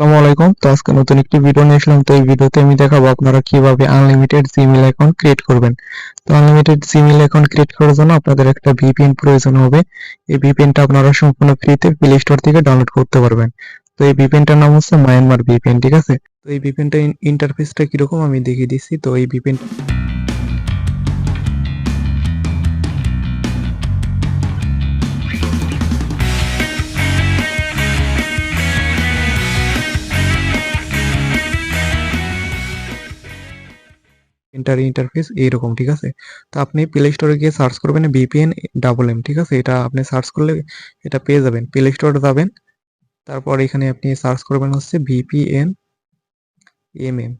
আসসালামু আলাইকুম। তো আজকে নতুন একটি ভিডিও নিয়ে আসলাম। তো এই ভিডিওতে আমি দেখাবো আপনারা কীভাবে আনলিমিটেড জিমেল অ্যাকাউন্ট ক্রিয়েট করবেন। তো আনলিমিটেড জিমেল অ্যাকাউন্ট ক্রিয়েট করার জন্য আপনাদের একটা ভিপিএন প্রয়োজন হবে। এই ভিপিএনটা আপনারা সম্পূর্ণ ফ্রিতে প্লে স্টোর থেকে ডাউনলোড করতে পারবেন। তো এই ভিপিএনটার নাম হচ্ছে মায়ানমার ভিপিএন ঠিক আছে? তো এই ভিপিএনটা ইন্টারফেসটা কীরকম আমি দেখিয়ে দিচ্ছি। তো এই ভিপিএন ইন্টার ইন্টারফেস এইরকম, ঠিক আছে? তো আপনি প্লে স্টোরে গিয়ে সার্চ করবেন বিপিএন ডাবল এম ঠিক আছে? এটা আপনি সার্চ করলে এটা পেয়ে যাবেন। প্লে স্টোরে যাবেন, তারপর এখানে আপনি সার্চ করবেন হচ্ছে ভিপিএন এম এম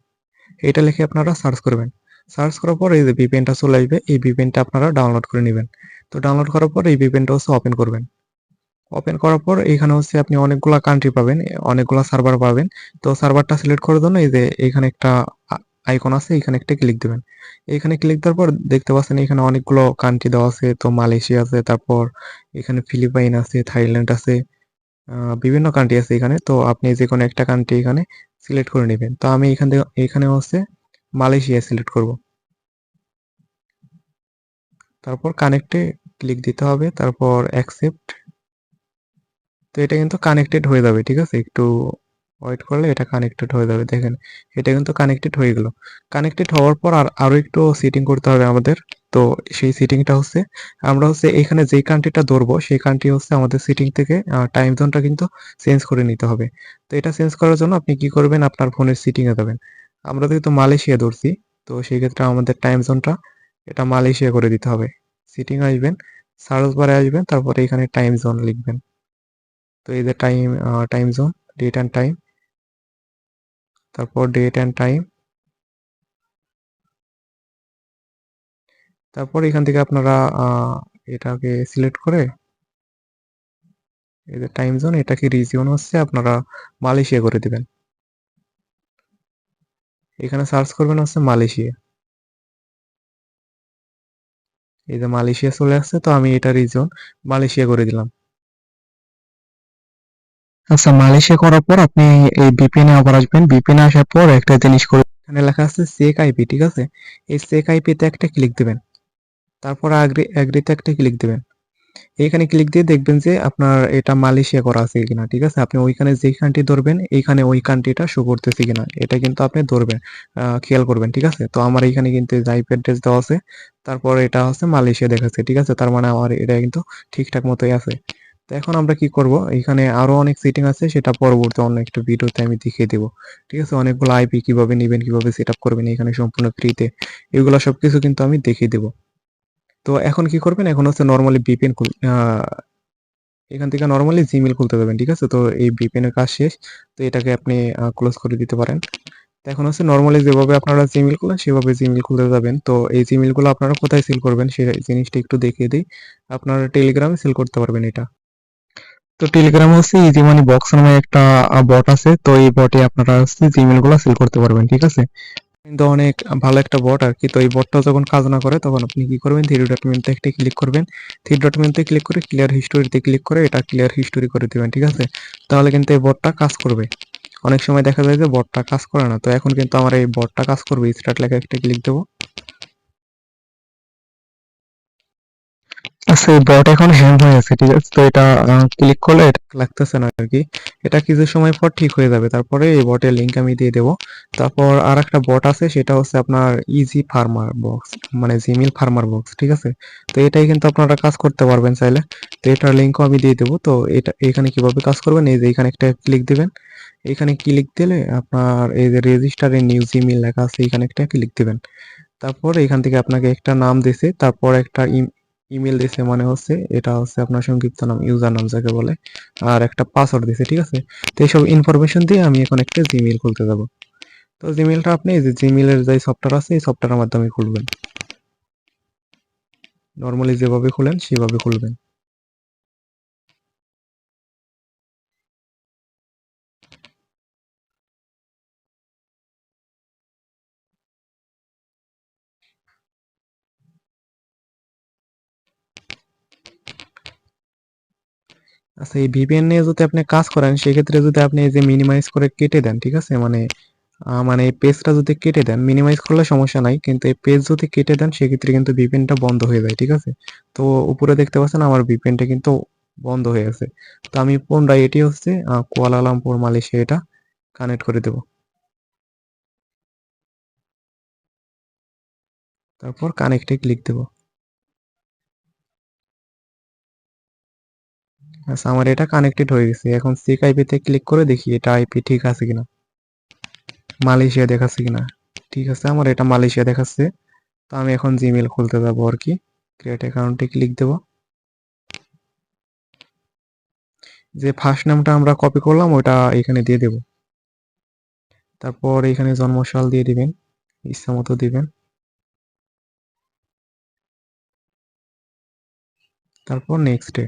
এটা লিখে আপনারা সার্চ করবেন। সার্চ করার পর এই যে ভিপিএনটা চলে আসবে, এই ভিপিএনটা আপনারা ডাউনলোড করে নেবেন। তো ডাউনলোড করার পর এই ভিপিএনটা হচ্ছে ওপেন করবেন। ওপেন করার পর এখানে হচ্ছে আপনি অনেকগুলা কান্ট্রি পাবেন, অনেকগুলা সার্ভার পাবেন। তো সার্ভারটা সিলেক্ট করার জন্য এই যে এখানে একটা আইকন আছে, এখানে একটা ক্লিক দেবেন। এখানে ক্লিক দেওয়ার পর দেখতে পাচ্ছেন এখানে অনেকগুলো কান্ট্রি দেওয়া আছে, তো মালয়েশিয়া আছে, তারপর এখানে ফিলিপাইন আছে, থাইল্যান্ড আছে বিভিন্ন কান্ট্রি আছে এখানে, তো আপনি যে কোনো একটা কান্ট্রি এখানে সিলেক্ট করে নেবেন। তো আমি এখান থেকে, এখানে হচ্ছে মালয়েশিয়া সিলেক্ট করব। তারপর কানেক্টে ক্লিক দিতে হবে, তারপর অ্যাকসেপ্ট তো এটা কিন্তু কানেক্টেড হয়ে যাবে, ঠিক আছে? একটু ওয়েট করলে এটা কানেক্টেড হয়ে যাবে। দেখেন, এটা কিন্তু কানেক্টেড হয়ে গেল। কানেক্টেড হওয়ার পর আর আরও একটু সেটিং করতে হবে আমাদের। তো সেই সেটিংটা হচ্ছে, আমরা হচ্ছে এখানে যেই কান্ট্রিটা ধরবো, সেই কান্ট্রি হচ্ছে আমাদের সেটিং থেকে টাইম জোনটা কিন্তু চেঞ্জ করে নিতে হবে। তো এটা চেঞ্জ করার জন্য আপনি কি করবেন? আপনার ফোনের সেটিং এ যাবেন। আমরা যেহেতু মালয়েশিয়া ধরছি, তো সেই ক্ষেত্রে আমাদের টাইম জোনটা এটা মালয়েশিয়া করে দিতে হবে। সেটিং আসবেন সার্চ বারে আসবেন, তারপরে এখানে টাইম জোন লিখবেন। তো এই যে time time zone date and time তারপর ডেট অ্যান্ড টাইম তারপর এখান থেকে আপনারা এটাকে সিলেক্ট করে যে টাইম জোন এটাকে রিজিয়ন হচ্ছে আপনারা মালয়েশিয়া করে দিবেন। এখানে সার্চ করবেন হচ্ছে মালয়েশিয়া। এই যে মালয়েশিয়া চলে আসছে, তো আমি এটা রিজন মালয়েশিয়া করে দিলাম। আচ্ছা মালয়েশিয়া করার পর আপনি এই ভিপিএন এ আবার আসবেন। ভিপিএন এ আসার পর একটা জিনিস করে এখানে লেখা আছে চেক আইপি ঠিক আছে? এই চেক আইপি তে একটা ক্লিক দিবেন। তারপর আগ্রি অ্যাগ্রিতে একটা ক্লিক দিবেন। এইখানে ক্লিক দিয়ে দেখবেন যে আপনার এটা মালয়েশিয়া করা আছে কিনা, ঠিক আছে? আপনি ওইখানে যেই কান্ট্রি ধরবেন, এইখানে ওই কান্ট্রিটা শো করতেছে কিনা, এটা কিন্তু আপনি ধরবেন খেয়াল করবেন, ঠিক আছে? তো আমার এইখানে কিন্তু আইপি অ্যাড্রেস দেওয়া আছে, তারপর এটা হচ্ছে মালয়েশিয়া দেখাচ্ছে, ঠিক আছে? তার মানে আমার এটা কিন্তু ঠিকঠাক মতোই আছে। তো এখন আমরা কি করব? এখানে আরও অনেক সেটিং আছে, সেটা পরবর্তী অন্য একটা ভিডিওতে আমি দেখিয়ে দেবো। ঠিক আছে? অনেকগুলো আইপি কীভাবে নেবেন, কীভাবে সেট করবেন এখানে সম্পূর্ণ ফ্রিতে এগুলো সবকিছু কিন্তু আমি দেখিয়ে দেবো। তো এখন কি করবেন? এখন হচ্ছে নর্মালি ভিপিএন এখান থেকে নর্মালি জিমেল খুলতে যাবেন ঠিক আছে? তো এই ভিপিএন এর কাজ শেষ, তো এটাকে আপনি ক্লোজ করে দিতে পারেন। এখন হচ্ছে নর্মালি যেভাবে আপনারা জিমেল খুলেন, সেভাবে জিমেল খুলতে যাবেন। তো এই জিমেলগুলো আপনারা কোথায় সেল করবেন সেই জিনিসটা একটু দেখিয়ে দিই। আপনারা টেলিগ্রামে সেল করতে পারবেন এটা। তো টেলিগ্রামে হচ্ছে ইজি মানি বক্স নামে একটা বট আছে। তো এই বটে আপনারা হচ্ছে জিমেলগুলো সেল করতে পারবেন, ঠিক আছে? কিন্তু অনেক ভালো একটা বট আর কি। তো এই বটটা যখন কাজ না করে, তখন আপনি কি করবেন? থ্রি ডট মেনুতে একটা ক্লিক করবেন। থ্রি ডট মেনুতে ক্লিক করে ক্লিয়ার হিস্টোরিতে ক্লিক করে এটা ক্লিয়ার হিস্টোরি করে দিবেন, ঠিক আছে? তাহলে কিন্তু এই বটটা কাজ করবে। অনেক সময় দেখা যায় যে বটটা কাজ করে না। তো এখন কিন্তু আমার এই বটটা কাজ করবে। স্টার্ট লেখা একটা ক্লিক দেবো। আচ্ছা এই বট এখন হ্যাং হয়ে আছে, ঠিক আছে? তো এটা ক্লিক করলে এটা লাগতেছে না আর কি এটা কিছু সময় পর ঠিক হয়ে যাবে। তারপরে এই বটের লিংক আমি দিয়ে দেবো। তারপর আর একটা বট আছে, সেটা হচ্ছে আপনার ইজি ফার্মার বক্স মানে জিমেল ফার্মার বক্স ঠিক আছে? তো এটাই কিন্তু আপনারা কাজ করতে পারবেন চাইলে। তো এটার লিঙ্কও আমি দিয়ে দেবো। তো এটা, এখানে কীভাবে কাজ করবেন? এই যে এখানে একটা ক্লিক দিবেন। এখানে ক্লিক দিলে আপনার এই যে রেজিস্টারে নিউ জিমেল লেখা আছে, এখানে একটা ক্লিক দিবেন। তারপর এখান থেকে আপনাকে একটা নাম দিছে। তারপর একটা ইমেল দিছে মানে হচ্ছে, এটা হচ্ছে আপনার সংক্ষিপ্ত নাম, ইউজার নাম যাকে বলে, আর একটা পাসওয়ার্ড দিছে, ঠিক আছে? তো এইসব ইনফরমেশন দিয়ে আমি এখন একটা জিমেল খুলতে যাব। তো জিমেলটা আপনি যে জিমেলের যে সফটওয়্যার আছে, এই সফটওয়্যারের মাধ্যমে খুলবেন। নর্মালি যেভাবে খুলেন, সেভাবে খুলবেন। আচ্ছা এই ভিপিএন নিয়ে যদি আপনি কাজ করেন, সেক্ষেত্রে যদি আপনি এই যে মিনিমাইজ করে কেটে দেন, ঠিক আছে? মানে মানে এই পেজটা যদি কেটে দেন মিনিমাইজ করলে সমস্যা নাই, কিন্তু এই পেজ যদি কেটে দেন, সেক্ষেত্রে কিন্তু ভিপিএনটা বন্ধ হয়ে যায়, ঠিক আছে? তো উপরে দেখতে পাচ্ছেন, আমার ভিপিএনটা কিন্তু বন্ধ হয়ে আছে। তো আমি পুনরায় এটি হচ্ছে কুয়ালালামপুর মালয়েশিয়া এটা কানেক্ট করে দেব। তারপর কানেক্টে ক্লিক দেব। আচ্ছা আমার এটা কানেক্টেড হয়ে গেছে। এখন সিক আইপিতে ক্লিক করে দেখি এটা আইপি ঠিক আছে কিনা। মালয়েশিয়া দেখাচ্ছে কিনা। ঠিক আছে, আমার এটা মালয়েশিয়া দেখাচ্ছে। তো আমি এখন জিমেল খুলতে যাব আর কি। ক্রিয়েট অ্যাকাউন্টে ক্লিক দেব। যে ফার্স্ট নামটা আমরা কপি করলাম, ওটা এখানে দিয়ে দেব। তারপর এখানে জন্মসাল দিয়ে দিবেন, ইচ্ছা মতো দিবেন। তারপর নেক্সটে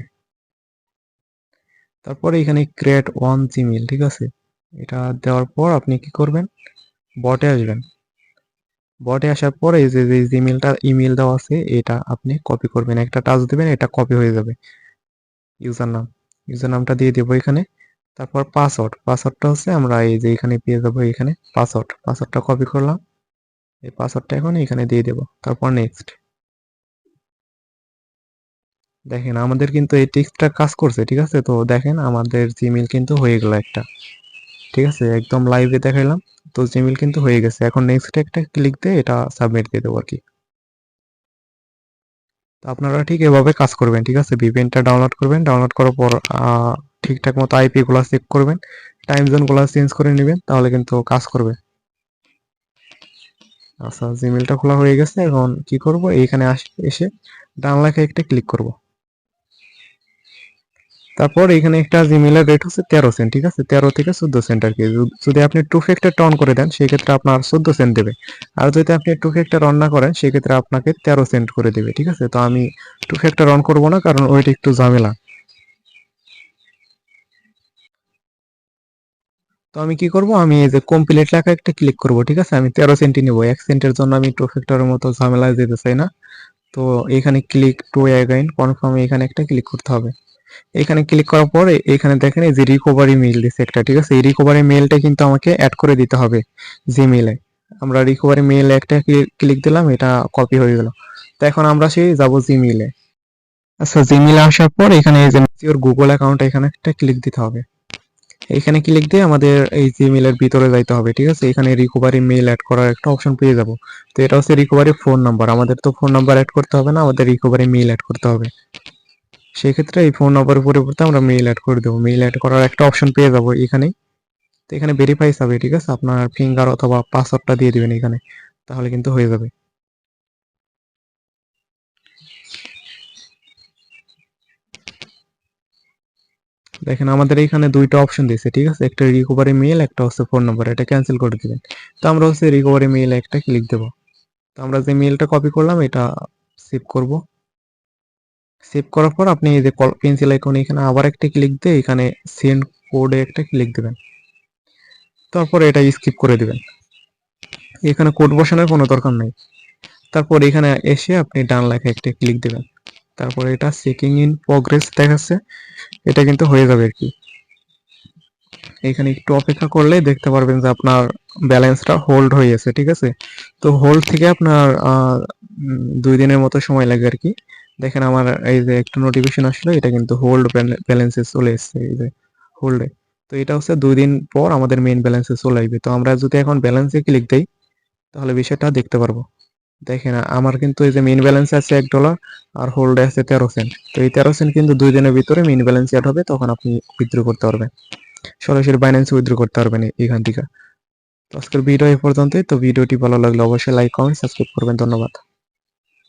তারপর এখানে ক্রিয়েট ওয়ান জিমেল ঠিক আছে? এটা দেওয়ার পর আপনি কি করবেন? বটে আসবেন। বটে আসার পরে যে যে জিমেলটা ইমেল দেওয়া আছে, এটা আপনি কপি করবেন। একটা টাচ দিবেন, এটা কপি হয়ে যাবে। ইউজার নাম ইউজার নামটা দিয়ে দেবো এখানে। তারপর পাসওয়ার্ড পাসওয়ার্ডটা হচ্ছে আমরা এই যে এখানে পেয়ে যাব এখানে পাসওয়ার্ড পাসওয়ার্ডটা কপি করলাম। এই পাসওয়ার্ডটা এখন এখানে দিয়ে দেবো। তারপর নেক্সট দেখেন, আমাদের কিন্তু এই টিক্সটা কাজ করছে, ঠিক আছে? তো দেখেন, আমাদের জিমেল কিন্তু হয়ে গেল একটা, ঠিক আছে? একদম লাইভে দেখাইলাম, তো জিমেল কিন্তু হয়ে গেছে। এখন নেক্সট একটা ক্লিক দিয়ে এটা সাবমিট দিয়ে দেবো আর কি। তো আপনারা ঠিক এভাবে কাজ করবেন, ঠিক আছে? ভিপিএনটা ডাউনলোড করবেন ডাউনলোড করার পর ঠিকঠাক মতো আইপি গুলা চেক করবেন টাইম জোনগুলা চেঞ্জ করে নেবেন, তাহলে কিন্তু কাজ করবে। আচ্ছা জিমেলটা খোলা হয়ে গেছে, এখন কি করব? এইখানে এসে ডান লেখা একটা ক্লিক করব। তারপর এখানে একটা জিমেলের রেট হচ্ছে তেরো সেন্ট ঠিক আছে? তেরো থেকে চোদ্দ সেন্ট আর কি। যদি- আপনি টু ফ্যাক্টর অন করে দেন, সেক্ষেত্রে আপনার চোদ্দ সেন্ট দেবে। আর যদি আপনি টু ফ্যাক্টর অন না করেন, সেক্ষেত্রে আপনাকে তেরো সেন্ট করে দেবে, ঠিক আছে? তো আমি টু ফ্যাক্টর অন করব না, কারণ ওইটা একটু ঝামেলা। তো আমি কি করব? আমি এই যে কমপ্লিট লেখা একটা ক্লিক করব, ঠিক আছে? আমি তেরো সেন্টই নেব। এক সেন্টের জন্য আমি টু ফ্যাক্টরের মতো ঝামেলায় যেতে চাই না। তো এখানে ক্লিক টু অ্যাগাইন কনফার্ম এখানে একটা ক্লিক করতে হবে। এখানে ক্লিক করার পরে এখানে দেখেন এই যে রিকভারি মেইল দিছে একটা, ঠিক আছে? এই রিকভারি মেইলটা কিন্তু আমাকে অ্যাড করে দিতে হবে জিমেইলে আমরা রিকভারি মেইল একটা ক্লিক দিলাম, এটা কপি হয়ে গেল। তো এখন আমরা সেই যাব জিমেইলে আচ্ছা জিমেইলে আসার পর এখানে এই যে ওর গুগল অ্যাকাউন্ট এখানে একটা ক্লিক দিতে হবে। এখানে ক্লিক দিয়ে আমাদের এই জিমেইলের ভিতরে যাইতে হবে, ঠিক আছে? এখানে রিকভারি মেইল অ্যাড করার একটা অপশন পেয়ে যাব। তো এটা হচ্ছে রিকভারি ফোন নাম্বার আমাদের তো ফোন নাম্বার অ্যাড করতে হবে না, আমাদের রিকভারি মেইল অ্যাড করতে হবে। সেক্ষেত্রে এই ফোন নাম্বারের পরিবর্তে আমরা মেইল অ্যাড করে দেবো। মেইল অ্যাড করার একটা অপশন পেয়ে যাব এখানেই। তো এখানে ভেরিফাই হবে, ঠিক আছে? আপনার ফিঙ্গার অথবা পাসওয়ার্ডটা দিয়ে দেবেন এখানে, তাহলে কিন্তু হয়ে যাবে। দেখেন, আমাদের এখানে দুইটা অপশন দিয়েছে, ঠিক আছে? একটা রিকভারি মেইল একটা হচ্ছে ফোন নাম্বার এটা ক্যান্সেল করে দিবেন। তো আমরা হচ্ছে রিকভারি মেইল একটা ক্লিক দেবো। তো আমরা যে মেইলটা কপি করলাম, এটা সেভ করব। সেভ করার পর আপনি এই যে পেন্সিল আইকন এখানে আবার একটা ক্লিক দিয়ে এখানে সেন্ড কোডে একটা ক্লিক দিবেন। তারপর এটা স্কিপ করে দিবেন। এখানে কোড বসানোর কোনো দরকার নেই। তারপর এখানে এসে আপনি ডান লেখা একটা ক্লিক দিবেন। তারপর এটা চেকিং ইন প্রগ্রেস দেখাচ্ছে। এটা কিন্তু হয়ে যাবে আর কি। এখানে একটু অপেক্ষা করলে দেখতে পারবেন যে আপনার ব্যালেন্সটা হোল্ড হয়ে আছে ঠিক আছে? তো হোল্ড থেকে আপনার দুই দিনের মতো সময় লাগে আর কি। দেখেন আমার এই যে একটা নোটিফিকেশন আসলো, এটা কিন্তু হোল্ড ব্যালেন্সে চলে এসেছে, এই যে হোল্ডে তো এটা হচ্ছে দুই দিন পর আমাদের মেইন ব্যালেন্সে চলে আসবে। তো আমরা যদি এখন ব্যালেন্সে ক্লিক দেই, তাহলে বিষয়টা দেখতে পারব। দেখেন, আমার কিন্তু এই যে মেইন ব্যালেন্স আছে এক ডলার আর হোল্ডে আছে তেরো সেন্ট তো এই তেরো সেন্ট কিন্তু দুই দিনের ভিতরে মেইন ব্যালেন্স অ্যাড হবে, তখন আপনি উইথড্র করতে পারবেন। সরাসরি বাইন্যান্সে উইথড্র করতে পারবেন এ- এখান থেকে। তো আজকের ভিডিও এই পর্যন্তই। তো ভিডিওটি ভালো লাগলে অবশ্যই লাইক কমেন্ট সাবস্ক্রাইব করবেন। ধন্যবাদ।